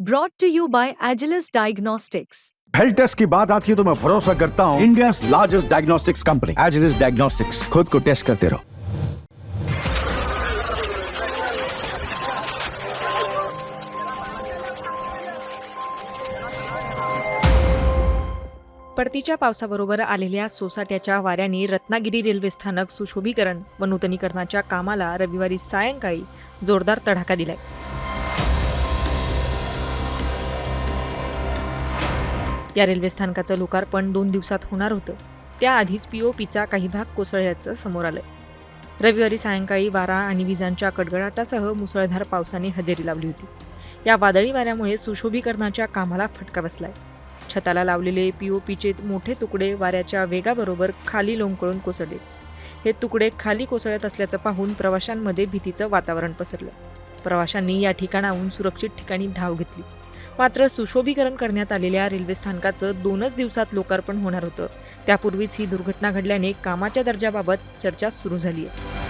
Brought to you by Agilus Diagnostics. Health test की बात आती है तो मैं भरोसा करता हूँ India largest diagnostics company Agilus diagnostics खुद को टेस्ट करते रहो परतीच्या पावसाबरोबर आलेल्या सोसाट्याच्या वाऱ्याने रत्नागिरी रेल्वे स्थानक सुशोभीकरण व नूतनीकरणाच्या कामाला रविवारी सायंकाळी जोरदार तडाखा दिलाय. या रेल्वे स्थानकाचं लोकार्पण दोन दिवसात होणार होतं. त्याआधीच पी ओ पीचा काही भाग कोसळल्याचं समोर आलंय. रविवारी सायंकाळी वारा आणि विजांच्या कडगडाटासह मुसळधार पावसाने हजेरी लावली होती. या वादळी वाऱ्यामुळे सुशोभीकरणाच्या कामाला फटका बसलाय. छताला लावलेले पी ओ पीचे मोठे तुकडे वाऱ्याच्या वेगाबरोबर खाली लोंबकळून कोसळले. हे तुकडे खाली कोसळत असल्याचं पाहून प्रवाशांमध्ये भीतीचं वातावरण पसरलं. प्रवाशांनी या ठिकाणाहून सुरक्षित ठिकाणी धाव घेतली. मात्र सुशोभीकरण करण्यात आलेल्या रेल्वे स्थानकाचं दोनच दिवसात लोकार्पण होणार होतं. त्यापूर्वीच ही दुर्घटना घडल्याने कामाच्या दर्जाबाबत चर्चा सुरू झाली आहे.